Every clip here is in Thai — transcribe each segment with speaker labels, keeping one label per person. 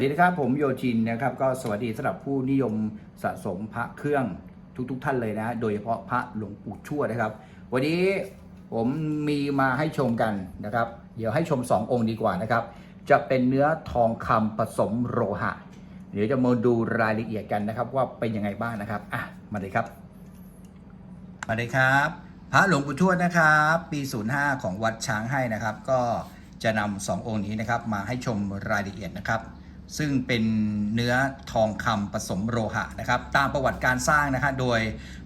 Speaker 1: สวัสดีนะครับผมโยจินนะครับก็สวัสดีสำหรับผู้นิยมสะสมพระเครื่องทุกๆทท่านเลยนะ โดยเฉพาะพระหลวงปู่ชั่วนะครับ วันนี้ผมมีมาให้ชมกันนะครับ เดี๋ยวให้ชม 2 องค์ดีกว่านะครับ จะเป็นเนื้อทองคำผสมโลหะ เดี๋ยวจะมาดูรายละเอียดกันนะครับ ว่าเป็นยังไงบ้างนะครับอะมาเลยครับ มาเลยครับ พระหลวงปู่ทวนะครับ ปี 05 ของวัดช้างให้นะครับ ก็จะนำสององค์นี้นะครับ มาให้ชมรายละเอียดนะครับ ซึ่งเป็นเนื้อทองคำผสมโลหะนะครับ ตามประวัติการสร้างนะฮะโดย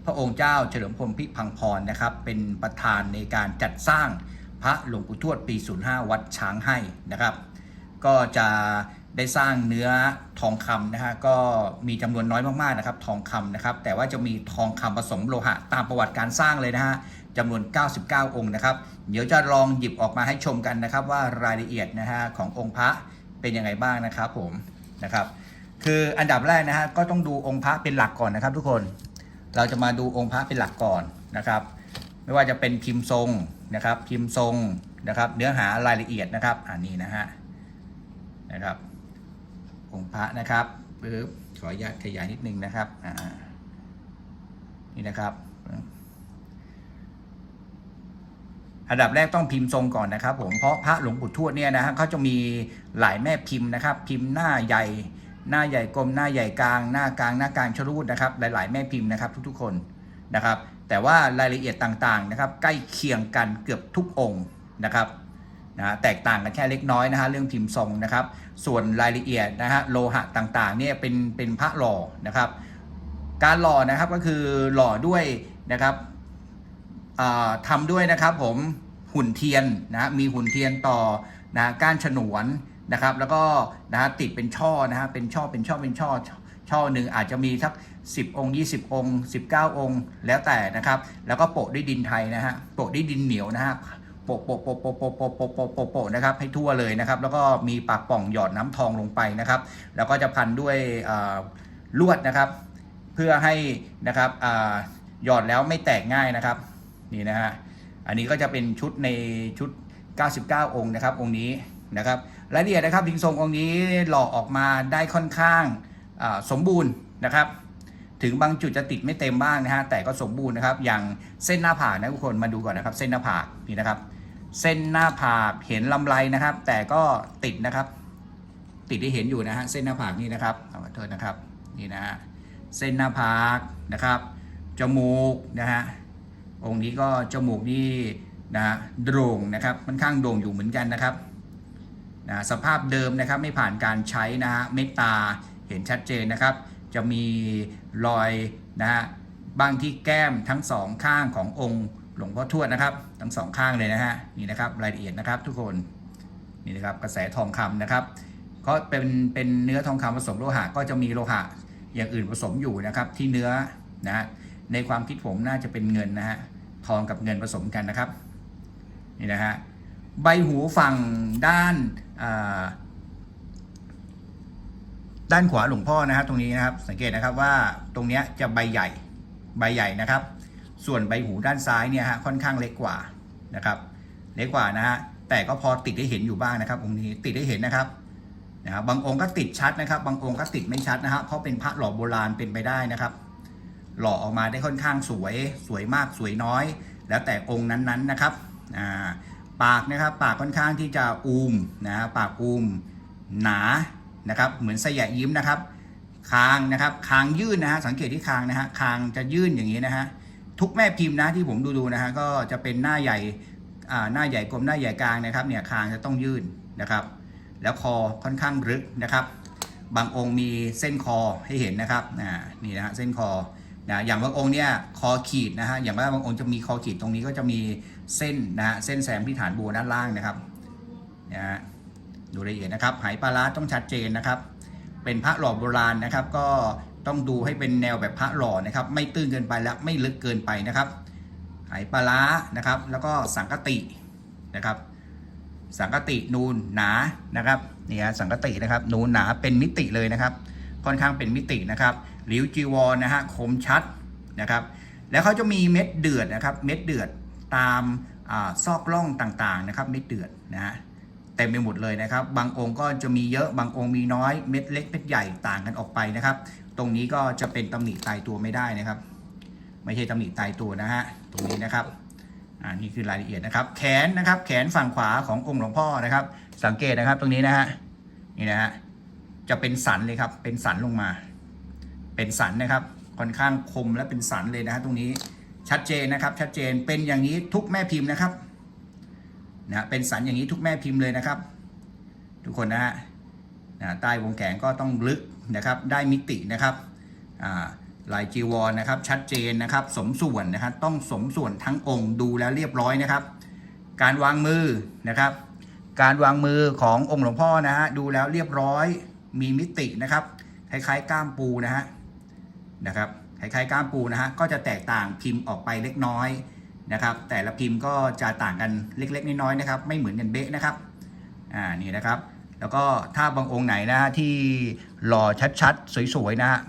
Speaker 1: พระองค์เจ้าเฉลิมพลพิพังพรนะครับ เป็นประธานในการจัดสร้างพระหลวงปู่ทวดปี 05 วัดช้างให้นะครับ ก็จะได้สร้างเนื้อทองคำนะฮะก็มีจำนวนน้อยมากๆนะครับ ทองคำนะครับ แต่ว่าจะมีทองคำผสมโลหะ ตามประวัติการสร้างเลยนะฮะจำนวน 99 องค์นะครับ เดี๋ยวจะลองหยิบออกมาให้ชมกันนะครับว่ารายละเอียดนะฮะขององค์พระ เป็นยังไงบ้างนะครับผมนะครับคืออันดับแรกนะฮะก็ต้องดูองค์พระเป็นหลักก่อนนะครับ ทุกคนเราจะมาดูองค์พระเป็นหลักก่อนนะครับ ไม่ว่าจะเป็นพิมพ์ทรงนะครับ พิมพ์ทรงนะครับ เนื้อหารายละเอียดนะครับอันนี้นะฮะนะครับ องค์พระนะครับปึ๊บขออนุญาตขยายนิดนึงนะครับอ่านี่นะครับ อันดับแรกต้องพิมพ์ทรงก่อนนะครับ ผมเพราะพระหลวงปู่ทวดเนี่ยนะฮะเขาจะมีหลายแม่พิมพ์นะครับ พิมพ์หน้าใหญ่ หน้าใหญ่กลมหน้าใหญ่กลาง หน้ากลางหน้ากลางชรูดนะครับ หลาย ๆ แม่พิมพ์นะครับ ทุกๆคนนะครับ แต่ว่ารายละเอียดต่างๆนะครับ ใกล้เคียงกันเกือบทุกองค์นะครับนะแตกต่างกันแค่เล็กน้อยนะฮะเรื่องพิมพ์ทรงนะครับ ส่วนรายละเอียดนะฮะโลหะต่างๆเนี่ยเป็นเป็นพระหล่อนะครับ การหล่อนะครับก็คือหล่อด้วยนะครับ ทำด้วยนะครับผมหุ่นเทียนนะมีหุ่นเทียนต่อนะก้านฉนวนนะครับ แล้วก็นะติดเป็นช่อนะฮะเป็นช่อเป็นช่อเป็นช่อช่อหนึ่งอาจจะมีสัก 10 องค์ 20 องค์ 19 องค์ แล้วแต่นะครับ แล้วก็โปะด้วยดินไทยนะฮะโปะด้วยดินเหนียวนะฮะโปะโปะโปะโปะโปะโปะโปะโปะโปะโปะนะครับให้ทั่วเลยนะครับ แล้วก็มีปากป่องหยอดน้ำทองลงไปนะครับ แล้วก็จะพันด้วยลวดนะครับ เพื่อให้นะครับหยอดแล้วไม่แตกง่ายนะครับ นี่นะฮะอันนี้ก็จะเป็นชุดในชุด 99 องค์นะครับ องค์นี้นะครับรายละเอียดนะครับพิงทรงองค์นี้หล่อออกมาได้ค่อนข้างสมบูรณ์นะครับ ถึงบางจุดจะติดไม่เต็มบ้างนะฮะแต่ก็สมบูรณ์นะครับ อย่างเส้นหน้าผากนะทุกคนมาดูก่อนนะครับ เส้นหน้าผากนี่นะครับ เส้นหน้าผากเห็นลำไรนะครับ แต่ก็ติดนะครับ ติดที่เห็นอยู่นะฮะเส้นหน้าผากนี่นะครับขอโทษนะครับนี่นะฮะเส้นหน้าผากนะครับจมูกนะฮะ องค์นี้ก็จมูกนี่นะโด่งนะครับค่อนข้างโด่งอยู่เหมือนกันนะครับนะสภาพเดิมนะครับไม่ผ่านการใช้นะฮะเมตตาเห็นชัดเจนนะครับ จะมีรอยนะฮะบางที่แก้มทั้งสองข้างขององค์หลวงพ่อทวดนะครับ ทั้งสองข้างเลยนะฮะนี่นะครับรายละเอียดนะครับทุกคนนี่นะครับกระแสทองคำนะครับก็เป็นเป็นเนื้อทองคำผสมโลหะก็จะมีโลหะอย่างอื่นผสมอยู่นะครับที่เนื้อนะฮะในความคิดผมน่าจะเป็นเงินนะฮะ ทองกับเงินผสมกันนะครับนี่นะฮะใบหูฝั่งด้านด้านขวาหลวงพ่อนะฮะตรงนี้นะครับ สังเกตนะครับว่าตรงเนี้ยจะใบใหญ่ใบใหญ่นะครับ ส่วนใบหูด้านซ้ายเนี่ยฮะค่อนข้างเล็กกว่านะครับ เล็กกว่านะฮะแต่ก็พอติดได้เห็นอยู่บ้างนะครับองค์นี้ติดได้เห็นนะครับนะครับบางองค์ก็ติดชัดนะครับ บางองค์ก็ติดไม่ชัดนะฮะเพราะเป็นพระหล่อโบราณเป็นไปได้นะครับ หล่อออกมาได้ค่อนข้างสวยสวยมากสวยน้อย แล้วแต่องค์นั้นๆนะครับาปากนะครับปากค่อนข้างที่จะอูมนะปากอูมหนานะครับเหมือนสยะยิ้มนะครับ คางนะครับคางยื่นนะฮะสังเกตที่คางนะฮะคางจะยื่นอย่างนี้นะฮะทุกแม่พิมพ์นะที่ผมดูดูนะฮะก็จะเป็นหน้าใหญ่หน้าใหญ่กลมหน้าใหญ่กลางนะครับเนี่ยคางจะต้องยื่นนะครับ แล้วคอค่อนข้างลึกนะครับ บางองค์มีเส้นคอให้เห็นนะครับนี่นะฮะเส้นคอ นะอย่างบางองค์เนี่ยคอขีดนะฮะอย่างว่าบางองค์จะมีคอขีดตรงนี้ก็จะมีเส้นนะฮะเส้นแสมที่ฐานบัวด้านล่างนะครับนะฮะดูละเอียดนะครับหายปลาร้าต้องชัดเจนนะครับ เป็นพระหล่อโบราณนะครับ ก็ต้องดูให้เป็นแนวแบบพระหล่อนะครับ ไม่ตื้นเกินไปและไม่ลึกเกินไปนะครับหายปลาร้านะครับ แล้วก็สังกตินะครับ สังกตินูนหนานะครับนี่ฮะสังกตินะครับ นูนหนาเป็นมิติเลยนะครับ ค่อนข้างเป็นมิตินะครับ หลิวจีวรนะฮะคมชัดนะครับ แล้วเขาจะมีเม็ดเดือดนะครับ เม็ดเดือดตามอซอกล่องต่างๆนะครับ เม็ดเดือดนะฮะเต็มไปหมดเลยนะครับ บางองค์ก็จะมีเยอะบางองค์มีน้อยเม็ดเล็กเม็ดใหญ่ต่างกันออกไปนะครับ ตรงนี้ก็จะเป็นตำหนิตายตัวไม่ได้นะครับ ไม่ใช่ตำหนิตายตัวนะฮะตรงนี้นะครับอ่านี่คือรายละเอียดนะครับ แขนนะครับ แขนฝั่งขวาขององค์หลวงพ่อนะครับ สังเกตนะครับตรงนี้นะฮะนี่นะฮะจะเป็นสันเลยครับเป็นสันลงมา เป็นสันนะครับค่อนข้างคมและเป็นสันเลยนะฮะตรงนี้ชัดเจนนะครับ ชัดเจนเป็นอย่างนี้ทุกแม่พิมพ์นะครับนะเป็นสันอย่างนี้ทุกแม่พิมพ์เลยนะครับ ทุกคนนะฮะนะใต้วงแขนก็ต้องลึกนะครับ ได้มิตินะครับลายจีวรนะครับ ชัดเจนนะครับ สมส่วนนะครับต้องสมส่วนทั้งองค์ดูแล้วเรียบร้อยนะครับ การวางมือนะครับ การวางมือขององค์หลวงพ่อนะฮะดูแล้วเรียบร้อยมีมิตินะครับคล้ายๆก้ามปูนะฮะ นะครับคล้ายๆก้ามปูนะฮะก็จะแตกต่างพิมพ์ออกไปเล็กน้อยนะครับ แต่ละพิมพ์ก็จะต่างกันเล็กๆน้อยๆนะครับ ไม่เหมือนกันเบ๊ะนะครับอ่านี่นะครับ แล้วก็ถ้าบางองค์ไหนนะฮะที่หล่อชัดๆสวยๆนะฮะ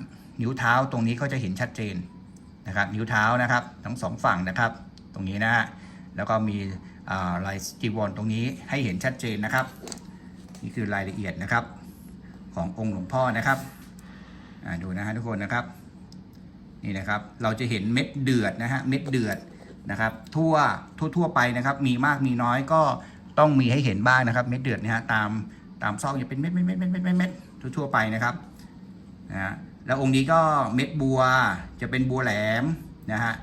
Speaker 1: นิ้วเท้าตรงนี้ก็จะเห็นชัดเจนนะครับนิ้วเท้านะครับทั้งสองฝั่งนะครับ ตรงนี้นะฮะแล้วก็มีลายจีวรตรงนี้ให้เห็นชัดเจนนะครับ นี่คือรายละเอียดนะครับขององค์หลวงพ่อนะครับอ่าดูนะฮะทุกคนนะครับ นี่นะครับ เราจะเห็นเม็ดเดือดนะฮะเม็ดเดือดนะครับ ทั่วทั่วทั่วไปนะครับ มีมากมีน้อยก็ต้องมีให้เห็นบ้างนะครับ เม็ดเดือดนะฮะตามตามซอกจะเป็นเม็ดเม็ดเม็ดเม็ดเม็ดเม็ดเม็ดทั่วทั่วไปนะครับนะฮะแล้วองค์นี้ก็เม็ดบัวจะเป็นบัวแหลมนะฮะ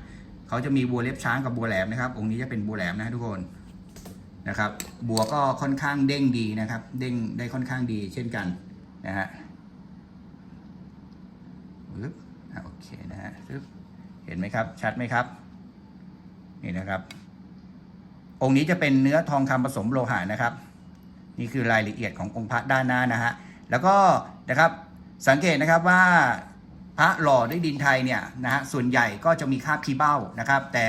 Speaker 1: เขาจะมีบัวเล็บช้างกับบัวแหลมนะครับ องค์นี้จะเป็นบัวแหลมนะทุกคนนะครับ บัวก็ค่อนข้างเด้งดีนะครับ เด้งได้ค่อนข้างดีเช่นกันนะฮะปึ๊บอะ โอเคนะฮะเห็นไหมครับ ชัดไหมครับ นี่นะครับ องค์นี้จะเป็นเนื้อทองคำผสมโลหะนะครับ นี่คือรายละเอียดขององค์พระด้านหน้านะฮะ แล้วก็นะครับสังเกตนะครับว่าพระหล่อด้วยดินไทยเนี่ยนะฮะส่วนใหญ่ก็จะมีคาบขี้เบ้านะครับ แต่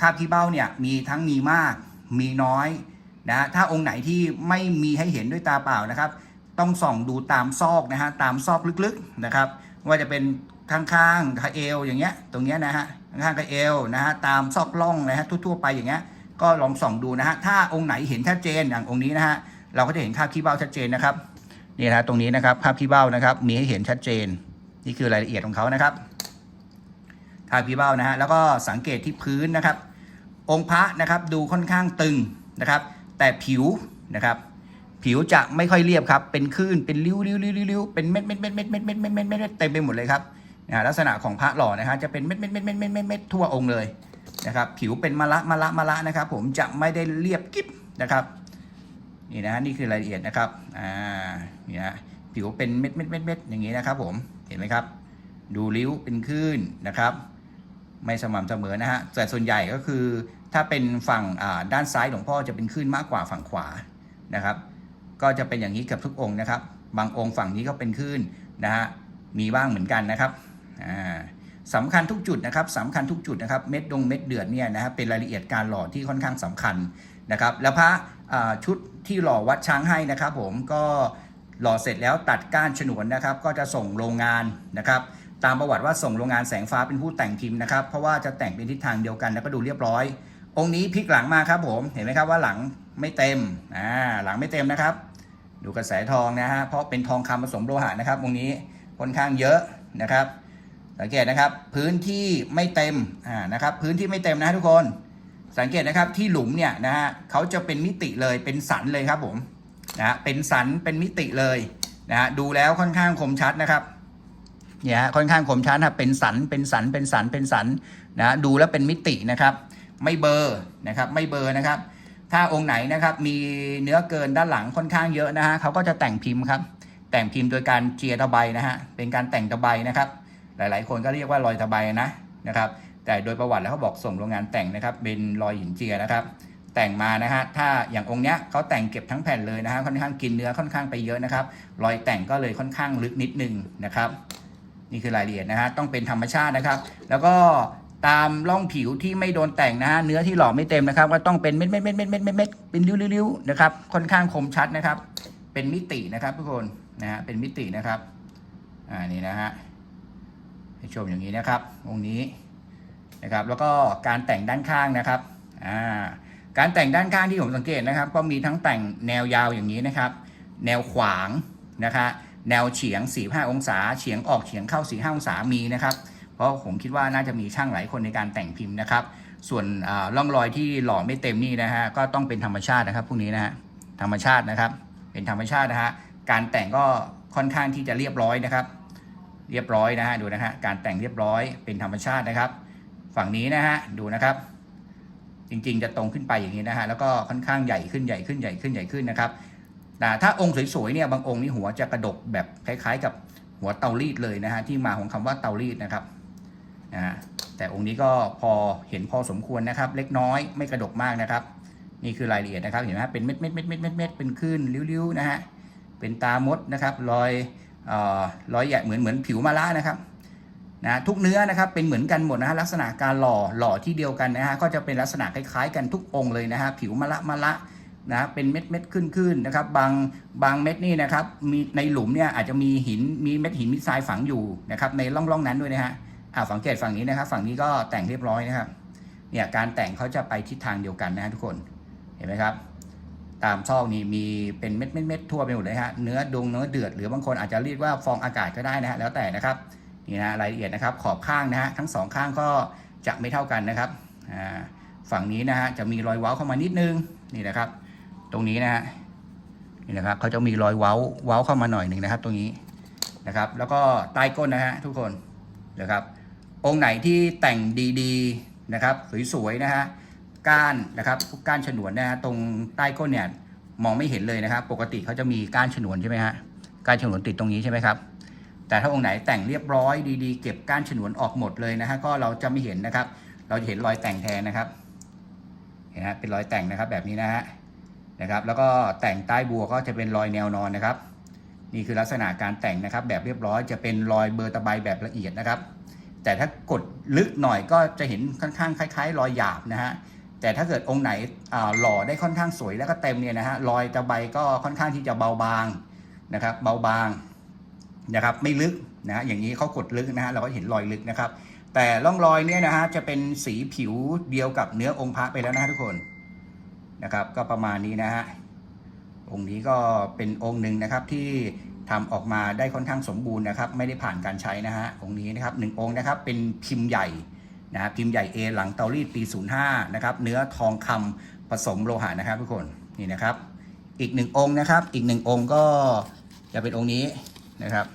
Speaker 1: คาบขี้เบ้าเนี่ยมีทั้งมีมากมีน้อยนะฮะถ้าองค์ไหนที่ไม่มีให้เห็นด้วยตาเปล่านะครับ ต้องส่องดูตามซอกนะฮะตามซอกลึกๆนะครับ ว่าจะเป็น ข้างๆคาเอวอย่างเงี้ย ตรงเนี้ยนะฮะข้างๆคาเอวนะฮะตามซอกล่องนะฮะทั่วๆไปอย่างเงี้ยก็ลองส่องดูนะฮะถ้าองค์ไหนเห็นชัดเจนอย่างองค์นี้นะฮะเราก็จะเห็นคราบขี้เบ้าชัดเจนนะครับนี่นะตรงนี้นะครับภาพพี่เบ้านะครับ มีให้เห็นชัดเจน นี่คือรายละเอียดของเขานะครับภาพพี่เบ้านะฮะแล้วก็สังเกตที่พื้นนะครับ องค์พระนะครับดูค่อนข้างตึงนะครับ แต่ผิวนะครับผิวจะไม่ค่อยเรียบครับ เป็นคลื่น เป็นริ้วริ้วริ้วริ้วเป็นเม็ดเม็ดเม็ดเม็ดเม็ดเม็ดเม็ดเม็ดเม็ดเต็มไปหมดเลยครับ นะลักษณะของพระหล่อนะฮะจะเป็นเม็ดเม็ดเม็ดเม็ดเม็ดเม็ดเม็ดทั่วองค์เลยนะครับผิวเป็นมะละมะละมะละนะครับ ผมจะไม่ได้เรียบกิ๊บนะครับนี่นะฮะนี่คือรายละเอียดนะครับอ่านี่นะผิวเป็นเม็ดเม็ดเม็ดเม็ดอย่างนี้นะครับ ผมเห็นไหมครับ ดูริ้วเป็นคลื่นนะครับ ไม่สม่ำเสมอนะฮะแต่ส่วนใหญ่ก็คือถ้าเป็นฝั่งด้านซ้ายหลวงพ่อจะเป็นคลื่นมากกว่าฝั่งขวานะครับ ก็จะเป็นอย่างนี้กับทุกองค์นะครับ บางองค์ฝั่งนี้ก็เป็นคลื่นนะฮะมีบ้างเหมือนกันนะครับ สำคัญทุกจุดนะครับสำคัญทุกจุดนะครับ เม็ดดงเม็ดเดือดเนี่ยนะฮะเป็นรายละเอียดการหล่อที่ค่อนข้างสำคัญนะครับ แล้วพระชุดที่หล่อวัดช้างให้นะครับ ผมก็หล่อเสร็จแล้วตัดก้านฉนวนนะครับ ก็จะส่งโรงงานนะครับ ตามประวัติว่าส่งโรงงานแสงฟ้าเป็นผู้แต่งพิมพ์นะครับ เพราะว่าจะแต่งเป็นทิศทางเดียวกันแล้วก็ดูเรียบร้อย องค์นี้พลิกหลังมาครับ ผมเห็นไหมครับว่าหลังไม่เต็มอ่าหลังไม่เต็มนะครับ ดูกระแสทองนะฮะเพราะเป็นทองคำผสมโลหะนะครับองค์นี้ค่อนข้างเยอะนะครับ สังเกตนะครับ พื้นที่ไม่เต็มอ่านะครับ พื้นที่ไม่เต็มนะทุกคน สังเกตนะครับที่หลุมเนี่ยนะฮะเขาจะเป็นมิติเลยเป็นสันเลยครับผมนะฮะเป็นสันเป็นมิติเลยนะฮะดูแล้วค่อนข้างคมชัดนะครับเนี่ยค่อนข้างคมชัดนะเป็นสันเป็นสันเป็นสันเป็นสันนะฮะดูแล้วเป็นมิตินะครับ ไม่เบอร์นะครับไม่เบอร์นะครับ ถ้าองค์ไหนนะครับมีเนื้อเกินด้านหลังค่อนข้างเยอะนะฮะเขาก็จะแต่งพิมพ์ครับ แต่งพิมพ์โดยการเจียตะไบนะฮะเป็นการแต่งตะไบนะครับ หลาย ๆ คนก็เรียกว่ารอยตะไบนะนะครับ แต่โดยประวัติแล้วเขาบอกส่งโรงงานแต่งนะครับ เป็นรอยหินเจียนะครับ แต่งมานะฮะถ้าอย่างองค์เนี้ยเขาแต่งเก็บทั้งแผ่นเลยนะฮะค่อนข้างกินเนื้อค่อนข้างไปเยอะนะครับ รอยแต่งก็เลยค่อนข้างลึกนิดนึงนะครับ นี่คือรายละเอียดนะฮะต้องเป็นธรรมชาตินะครับ แล้วก็ตามร่องผิวที่ไม่โดนแต่งนะฮะเนื้อที่หล่อไม่เต็มนะครับก็ต้องเป็นเม็ดเม็ดเม็ดเม็ดเม็ดเม็ดเม็ดเป็นริ้วๆๆนะครับค่อนข้างคมชัดนะครับ เป็นมิตินะครับทุกคนนะฮะเป็นมิตินะครับอ่านี่นะฮะ ให้ชมอย่างนี้นะครับองค์นี้นะครับ แล้วก็การแต่งด้านข้างนะครับอ่าการแต่งด้านข้างที่ผมสังเกตนะครับ ก็มีทั้งแต่งแนวยาวอย่างนี้นะครับ แนวขวางนะคะแนวเฉียง 45 องศา เฉียงออกเฉียงเข้า 45 องศามีนะครับ เพราะผมคิดว่าน่าจะมีช่างหลายคนในการแต่งพิมพ์นะครับ ส่วนร่องรอยที่หล่อไม่เต็มนี่นะฮะก็ต้องเป็นธรรมชาตินะครับพวกนี้นะฮะธรรมชาตินะครับ เป็นธรรมชาตินะฮะการแต่งก็ค่อนข้างที่จะเรียบร้อยนะครับ เรียบร้อยนะฮะดูนะฮะการแต่งเรียบร้อยเป็นธรรมชาตินะครับ ฝั่งนี้นะฮะดูนะครับ จริงๆจะตรงขึ้นไปอย่างนี้นะฮะแล้วก็ค่อนข้างใหญ่ขึ้นใหญ่ขึ้นใหญ่ขึ้นใหญ่ขึ้นนะครับแต่ถ้าองค์สวยๆเนี่ยบางองค์นี่หัวจะกระดกแบบคล้ายๆ กับหัวเตารีดเลยนะฮะที่มาของคำว่าเตารีดนะครับนะฮะแต่องค์นี้ก็พอเห็นพอสมควรนะครับ เล็กน้อยไม่กระดกมากนะครับ นี่คือรายละเอียดนะครับเห็นไหมเป็นเม็ดเม็ดเม็ดเม็ดเม็ดเม็ดเป็นคลื่นริ้วๆนะฮะเป็นตามดนะครับรอย รอยใหญ่เหมือนเหมือนผิวมะระนะครับนะทุกเนื้อนะครับเป็นเหมือนกันหมดนะฮะลักษณะการหล่อหล่อที่เดียวกันนะฮะก็จะเป็นลักษณะคล้าย ๆ กันทุกองค์เลยนะฮะผิวมะละมะละนะเป็นเม็ดเม็ดขึ้นขึ้นๆนะครับบางบางเม็ดนี่นะครับมีในหลุมเนี่ยอาจจะมีหินมีเม็ดหินมิดทรายฝังอยู่นะครับในร่องร่องนั้นด้วยนะฮะอ่าสังเกตฝั่งนี้นะครับฝั่งนี้ก็แต่งเรียบร้อยนะครับเนี่ยการแต่งเขาจะไปทิศทางเดียวกันนะฮะทุกคนเห็นไหมครับ ตามซอกนี่มีเป็นเม็ดเม็ดเม็ดทั่วไปหมดเลยฮะเนื้อดงเนื้อเดือดหรือบางคนอาจจะเรียกว่าฟองอากาศก็ได้นะฮะแล้วแต่นะครับนี่นะรายละเอียดนะครับขอบข้างนะฮะทั้งสองข้างก็จะไม่เท่ากันนะครับอ่าฝั่งนี้นะฮะจะมีรอยเว้าเข้ามานิดนึงนี่นะครับ ตรงนี้นะฮะนี่นะครับเขาจะมีรอยเว้าเว้าเข้ามาหน่อยหนึ่งนะครับ ตรงนี้นะครับ แล้วก็ใต้ก้นนะฮะทุกคนนะครับ องค์ไหนที่แต่งดีๆนะครับ สวยๆนะฮะ ก้านนะครับพวกก้านฉนวนนะฮะตรงใต้ก้นเนี่ยมองไม่เห็นเลยนะครับ ปกติเขาจะมีก้านฉนวนใช่ไหมฮะก้านฉนวนติดตรงนี้ใช่ไหมครับแต่ถ้าองค์ไหนแต่งเรียบร้อยดีๆ เก็บก้านฉนวนออกหมดเลยนะฮะก็เราจะไม่เห็นนะครับ เราจะเห็นรอยแต่งแทนนะครับเห็นไหมฮะเป็นรอยแต่งนะครับแบบนี้นะฮะนะครับ แล้วก็แต่งใต้บัวก็จะเป็นรอยแนวนอนนะครับ นี่คือลักษณะการแต่งนะครับ แบบเรียบร้อยจะเป็นรอยเบอร์ตะไบแบบละเอียดนะครับ แต่ถ้ากดลึกหน่อยก็จะเห็นค่อนข้างคล้าย ๆ รอยหยาบนะฮะ แต่ถ้าเกิดองค์ไหนหล่อได้ค่อนข้างสวยแล้วก็เต็มเนี่ยนะฮะรอยตะไบก็ค่อนข้างที่จะเบาบางนะครับ เบาบางนะครับ ไม่ลึกนะอย่างนี้เขากดลึกนะฮะเราก็เห็นรอยลึกนะครับ แต่ร่องรอยเนี่ยนะฮะจะเป็นสีผิวเดียวกับเนื้อองค์พระไปแล้วนะทุกคนนะครับ ก็ประมาณนี้นะฮะองค์นี้ก็เป็นองค์หนึ่งนะครับที่ทำออกมาได้ค่อนข้างสมบูรณ์นะครับ ไม่ได้ผ่านการใช้นะฮะองค์นี้นะครับหนึ่งองค์นะครับเป็นพิมพ์ใหญ่ นะพิมพ์ใหญ่ A หลังเตารีดปี 05 นะครับ เนื้อทองคำผสมโลหะนะครับทุกคนนี่นะครับ อีกหนึ่งองค์นะครับ อีกหนึ่งองค์ก็จะเป็นองค์นี้นะครับ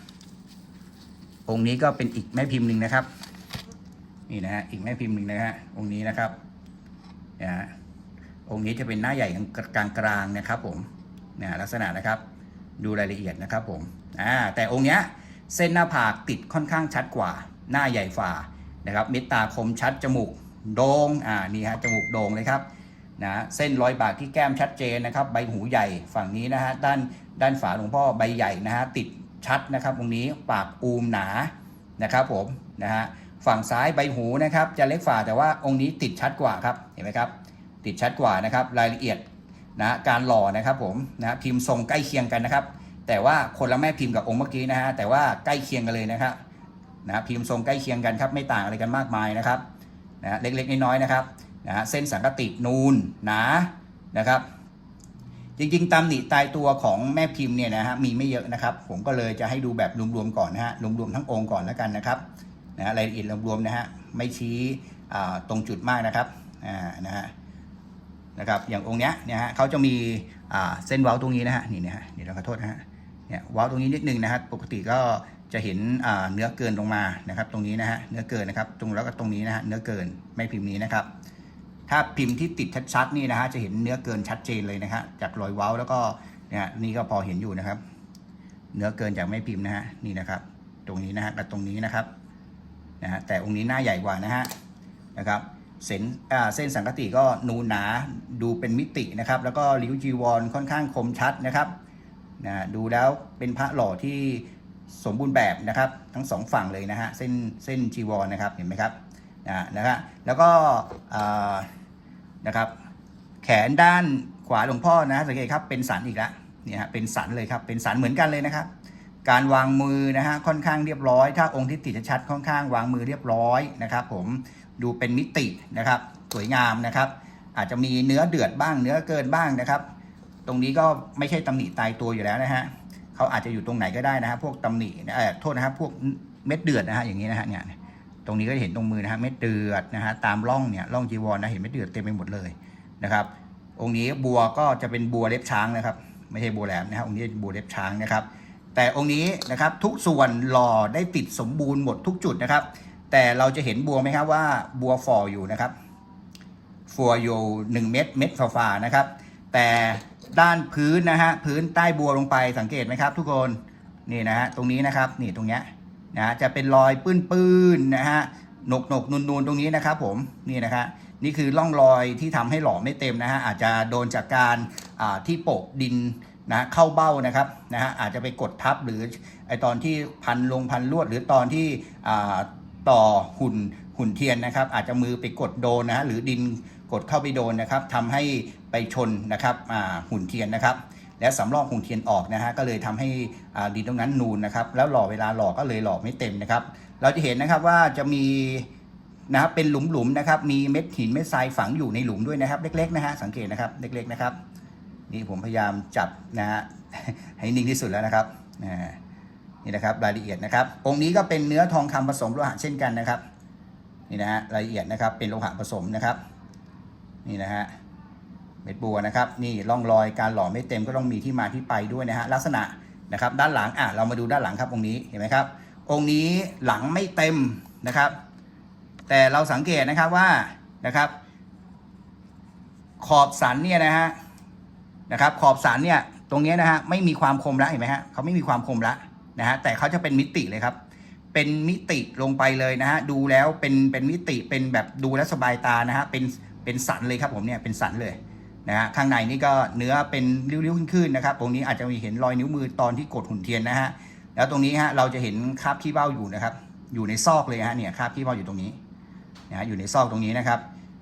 Speaker 1: องค์นี้ก็เป็นอีกแม่พิมพ์หนึ่งนะครับนี่นะฮะอีกแม่พิมพ์หนึ่งนะฮะองค์นี้นะครับนะฮะองค์นี้จะเป็นหน้าใหญ่กลางกลางนะครับผมนะลักษณะนะครับ ดูรายละเอียดนะครับผมอ่าแต่องค์เนี้ยเส้นหน้าผากติดค่อนข้างชัดกว่า หน้าใหญ่ฝ่า นะครับม็ดตาคมชัดจมูกโด่งอ่านี่ฮะจมูกโด่งเลยครับนะเส้นรอยบากที่แก้มชัดเจนนะครับ ใบหูใหญ่ฝั่งนี้นะฮะด้านด้านฝาหลวงพ่อใบใหญ่นะฮะติดชัดนะครับตรงนี้ปากอูมหนานะครับผมนะฮะฝั่งซ้ายใบหูนะครับ จะเล็กฝ่าแต่ว่าองค์นี้ติดชัดกว่าครับเห็นไหมครับ ติดชัดกว่านะครับ รายละเอียดนะการหล่อนะครับผมนะพิมพ์ทรงใกล้เคียงกันนะครับ แต่ว่าคนละแม่พิมพ์กับองค์เมื่อกี้นะฮะแต่ว่าใกล้เคียงกันเลยนะครับ นะพิมพ์ทรงใกล้เคียงกันครับไม่ต่างอะไรกันมากมายนะครับนะเล็กๆน้อยๆนะครับนะเส้นสังกตินูนหนานะครับ จริงๆตำหนิตายตัวของแม่พิมพ์เนี่ยนะฮะมีไม่เยอะนะครับ ผมก็เลยจะให้ดูแบบรวมๆก่อนนะฮะรวมๆทั้งองค์ก่อนแล้วกันนะครับนะรายละเอียดรวมๆนะฮะไม่ชี้ตรงจุดมากนะครับอ่านะฮะนะครับอย่างองค์เนี้ยเนี่ยฮะเขาจะมีเส้นเว้าตรงนี้นะฮะนี่นะฮะเดี๋ยวเราขอโทษนะฮะเนี่ยเว้าตรงนี้นิดนึงนะฮะปกติก็ จะเห็นเนื้อเกินลงมานะครับ ตรงนี้นะฮะเนื้อเกินนะครับ ตรงแล้วก็ตรงนี้นะฮะเนื้อเกินไม่พิมพ์นี้นะครับ ถ้าพิมพ์ที่ติดชัดๆนี่นะฮะจะเห็นเนื้อเกินชัดเจนเลยนะฮะจากรอยเว้าแล้วก็เนี่ยนี่ก็พอเห็นอยู่นะครับ เนื้อเกินจากไม่พิมพ์นะฮะนี่นะครับ ตรงนี้นะฮะกับตรงนี้นะครับนะฮะแต่องค์นี้หน้าใหญ่กว่านะฮะนะครับเส้นเส้นสังกติก็นูนหนาดูเป็นมิตินะครับ แล้วก็ริ้วจีวรค่อนข้างคมชัดนะครับนะดูแล้วเป็นพระหล่อที่ สมบูรณ์แบบนะครับ ทั้งสองฝั่งเลยนะฮะเส้นเส้นจีวรนะครับเห็นไหมครับนะนะครับแล้วก็อ่านะครับแขนด้านขวาหลวงพ่อนะสังเกตครับเป็นสันอีกแล้วเนี่ยฮะเป็นสันเลยครับเป็นสันเหมือนกันเลยนะครับ การวางมือนะฮะค่อนข้างเรียบร้อย ถ้าองค์ที่ติดชัดค่อนข้างวางมือเรียบร้อยนะครับ ผมดูเป็นมิตินะครับสวยงามนะครับ อาจจะมีเนื้อเดือดบ้างเนื้อเกินบ้างนะครับ ตรงนี้ก็ไม่ใช่ตำหนิตายตัวอยู่แล้วนะฮะ เขาอาจจะอยู่ตรงไหนก็ได้นะฮะพวกตำหนิเอ่อโทษนะครับพวกเม็ดเดือดนะฮะอย่างนี้นะฮะเนี่ยตรงนี้ก็เห็นตรงมือนะฮะเม็ดเดือดนะฮะตามร่องเนี่ยร่องจีวรนะเห็นเม็ดเดือดเต็มไปหมดเลยนะครับ องค์นี้บัวก็จะเป็นบัวเล็บช้างนะครับ ไม่ใช่บัวแหลมนะครับองค์นี้เป็นบัวเล็บช้างนะครับ แต่องค์นี้นะครับทุกส่วนหล่อได้ติดสมบูรณ์หมดทุกจุดนะครับ แต่เราจะเห็นบัวไหมครับว่าบัวฝ่ออยู่นะครับฝ่ออยู่หนึ่งเม็ดเม็ดฝ่าๆนะครับ แต่ ด้านพื้นนะฮะพื้นใต้บัวลงไปสังเกตไหมครับ ทุกคนนี่นะฮะตรงนี้นะครับนี่ตรงเนี้ยนะจะเป็นรอยปื้นๆนะฮะหนกหนกๆนูนๆตรงนี้นะครับผมนี่นะครับนี่คือร่องรอยที่ทำให้หล่อไม่เต็มนะฮะอาจจะโดนจากการที่โปะดินนะเข้าเบ้านะครับนะฮะอาจจะไปกดทับหรือไอตอนที่พันลงพันลวด หรือตอนที่ต่อหุ่นหุ่นเทียนนะครับ อาจจะมือไปกดโดนนะฮะหรือดินกดเข้าไปโดนนะครับทำให้ ไปชนนะครับหุ่นเทียนนะครับ และสำรอกหุ่นเทียนออกนะฮะก็เลยทำให้ดินตรงนั้นนูนนะครับ แล้วหล่อเวลาหล่อก็เลยหล่อไม่เต็มนะครับ เราจะเห็นนะครับว่าจะมีนะครับเป็นหลุมๆนะครับ มีเม็ดหินเม็ดทรายฝังอยู่ในหลุมด้วยนะครับ เล็กๆนะฮะสังเกตนะครับเล็กๆนะครับ นี่ผมพยายามจับนะฮะให้นิ่งที่สุดแล้วนะครับนี่นะครับรายละเอียดนะครับ องค์นี้ก็เป็นเนื้อทองคำผสมโลหะเช่นกันนะครับนี่นะฮะรายละเอียดนะครับเป็นโลหะผสมนะครับ นี่นะฮะ เม็ดบัวนะครับนี่ร่องรอยการหล่อไม่เต็มก็ต้องมีที่มาที่ไปด้วยนะฮะลักษณะนะครับด้านหลังอะเรามาดูด้านหลังครับองค์นี้เห็นไหมครับ องค์นี้หลังไม่เต็มนะครับ แต่เราสังเกตนะครับว่านะครับ ขอบสันเนี่ยนะฮะนะครับขอบสันเนี่ยตรงนี้นะฮะไม่มีความคมแล้วเห็นไหมฮะเขาไม่มีความคมแล้วนะฮะแต่เขาจะเป็นมิติเลยครับ เป็นมิติลงไปเลยนะฮะดูแล้วเป็นเป็นมิติเป็นแบบดูแล้วสบายตานะฮะเป็นเป็นสันเลยครับผมเนี่ยเป็นสันเลย นะฮะข้างในนี่ก็เนื้อเป็นริ้วๆขึ้นๆนะครับ ตรงนี้อาจจะมีเห็นรอยนิ้วมือตอนที่กดหุ่นเทียนนะฮะแล้วตรงนี้ฮะเราจะเห็นคราบขี้เบ้าอยู่นะครับ อยู่ในซอกเลยฮะเนี่ยคราบขี้เบ้าอยู่ตรงนี้นะฮะอยู่ในซอกตรงนี้นะครับ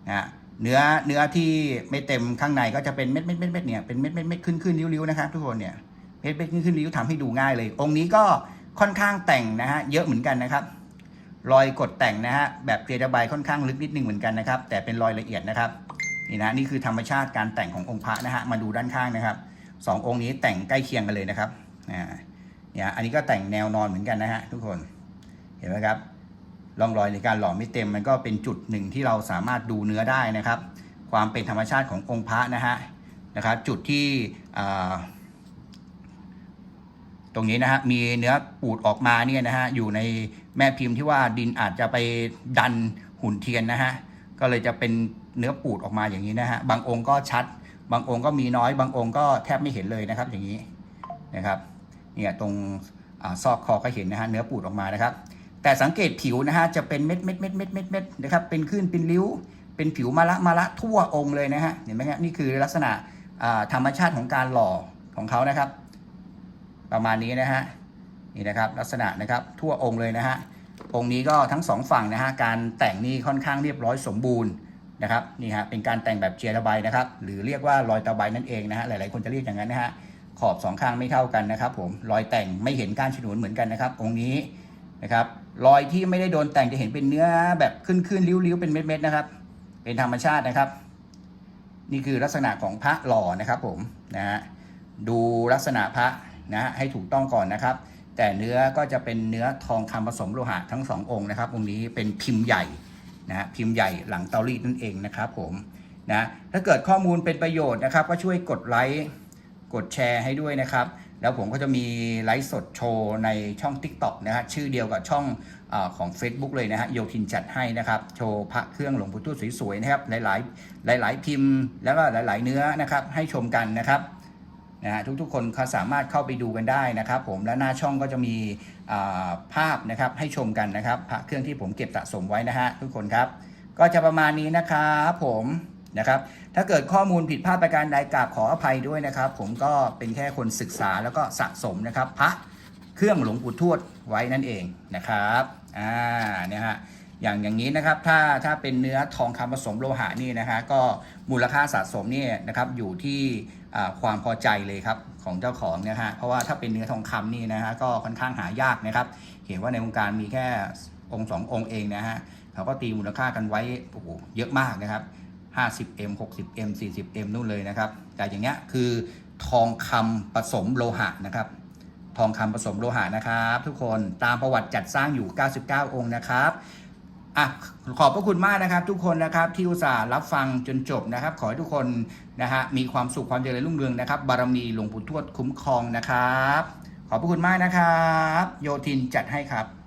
Speaker 1: นะเนื้อเนื้อที่ไม่เต็มข้างในก็จะเป็นเม็ดเม็ดเม็ดเม็ดเนี่ยเป็นเม็ดเม็ดเม็ดขึ้นขึ้นริ้วๆนะครับทุกคนเนี่ยเม็ดเม็ดขึ้นขึ้นริ้วทำให้ดูง่ายเลย องค์นี้ก็ค่อนข้างแต่งนะฮะเยอะเหมือนกันนะครับ รอยกดแต่งนะฮะแบบเกรดระบายค่อนข้างลึกนิดนึงเหมือนกันนะครับ แต่เป็นรอยละเอียดนะครับ นี่นะนี่คือธรรมชาติการแต่งขององค์พระนะฮะมาดูด้านข้างนะครับสององค์นี้แต่งใกล้เคียงกันเลยนะครับอ่าเนี่ยอันนี้ก็แต่งแนวนอนเหมือนกันนะฮะทุกคนเห็นไหมครับร่องรอยในการหล่อไม่เต็มมันก็เป็นจุดหนึ่งที่เราสามารถดูเนื้อได้นะครับ ความเป็นธรรมชาติขององค์พระนะฮะนะครับ จุดที่ตรงนี้นะฮะมีเนื้อปูดออกมาเนี่ยนะฮะอยู่ในแม่พิมพ์ที่ว่าดินอาจจะไปดันหุ่นเทียนนะฮะก็เลยจะเป็น เนื้อปูดออกมาอย่างนี้นะฮะบางองค์ก็ชัด บางองค์ก็มีน้อย บางองค์ก็แทบไม่เห็นเลยนะครับ อย่างนี้นะครับเนี่ยตรงอซอกคอก็เห็นนะฮะเนื้อปูดออกมานะครับ แต่สังเกตผิวนะฮะจะเป็นเม็ดเม็ดเม็ดเม็ดเม็ดเม็ดนะครับเป็นขึ้นเป็นริ้ว เป็นผิวมาละมาละทั่วองค์เลยนะฮะเห็นไหมครับนี่คือลักษณะธรรมชาติของการหล่อของเขานะครับ ประมาณนี้นะฮะนี่นะครับลักษณะนะครับทั่วองค์เลยนะฮะองค์นี้ก็ทั้งสองฝั่งนะฮะการแต่งนี่ค่อนข้างเรียบร้อยสมบูรณ์ นะครับนี่ฮะเป็นการแต่งแบบเจียระบนะครับ หรือเรียกว่ารอยตะไบนั่นเองนะฮะหลายๆคนจะเรียกอย่างนั้นนะฮะขอบสองข้างไม่เท่ากันนะครับ ผมรอยแต่งไม่เห็นการฉนวนเหมือนกันนะครับ องค์นี้นะครับรอยที่ไม่ได้โดนแต่งจะเห็นเป็นเนื้อแบบขึ้นขึ้นๆริ้วๆเป็นเม็ดๆนะครับ เป็นธรรมชาตินะครับ นี่คือลักษณะของพระหล่อนะครับผมนะฮะดูลักษณะพระนะฮะให้ถูกต้องก่อนนะครับ แต่เนื้อก็จะเป็นเนื้อทองคำผสมโลหะทั้งสององค์นะครับ องค์นี้เป็นพิมพ์ใหญ่ นะพิมพ์ใหญ่หลังเตารีดนั่นเองนะครับผมนะถ้าเกิดข้อมูลเป็นประโยชน์นะครับ ก็ช่วยกดไลค์กดแชร์ให้ด้วยนะครับ แล้วผมก็จะมีไลฟ์สดโชว์ในช่อง TikTok นะฮะชื่อเดียวกับช่องอของ Facebook เลยนะฮะโยทินจัดให้นะครับ โชว์พระเครื่องหลวงปู่ทวดสวยๆนะครับ หลายๆ หลาย ๆ พิมพ์ แล้วก็หลาย ๆ เนื้อนะครับให้ชมกันนะครับ นะฮะทุกๆ คนเขาสามารถเข้าไปดูกันได้นะครับผมและหน้าช่องก็จะมีาภาพนะครับให้ชมกันนะครับพระเครื่องที่ผมเก็บสะสมไว้นะฮะทุกคนครับ ก็จะประมาณนี้นะครับผมนะครับถ้าเกิดข้อมูลผิดพลาดประการใดกราบขออภัยด้วยนะครับ ผมก็เป็นแค่คนศึกษาแล้วก็สะสมนะครับพระเครื่องหลวงปู่ทวดไว้นั่นเองนะครับอ่าเนี่ยฮะ อย่างอย่างนี้นะครับถ้าถ้าเป็นเนื้อทองคำผสมโลหะนี่นะฮะก็มูลค่าสะสมเนี่ยนะครับอยู่ที่ความพอใจเลยครับของเจ้าของนะฮะเพราะว่าถ้าเป็นเนื้อทองคำนี่นะฮะก็ค่อนข้างหายากนะครับ เห็นว่าในวงการมีแค่องค์สององค์เองนะฮะเขาก็ตีมูลค่ากันไว้โอ้โหเยอะมากนะครับ 50M 60M 40M นู่นเลยนะครับ แต่อย่างเงี้ยคือทองคำผสมโลหะนะครับ ทองคำผสมโลหะนะครับ ทุกคนตามประวัติจัดสร้างอยู่ 99 องค์นะครับ อะขอบพระคุณมากนะครับ ทุกคนนะครับที่อุตส่าห์รับฟังจนจบนะครับ ขอให้ทุกคนนะฮะมีความสุขความเจริญรุ่งเรืองนะครับ บารมีหลวงปู่ทวดคุ้มครองนะครับ ขอบพระคุณมากนะครับ โยทินจัดให้ครับ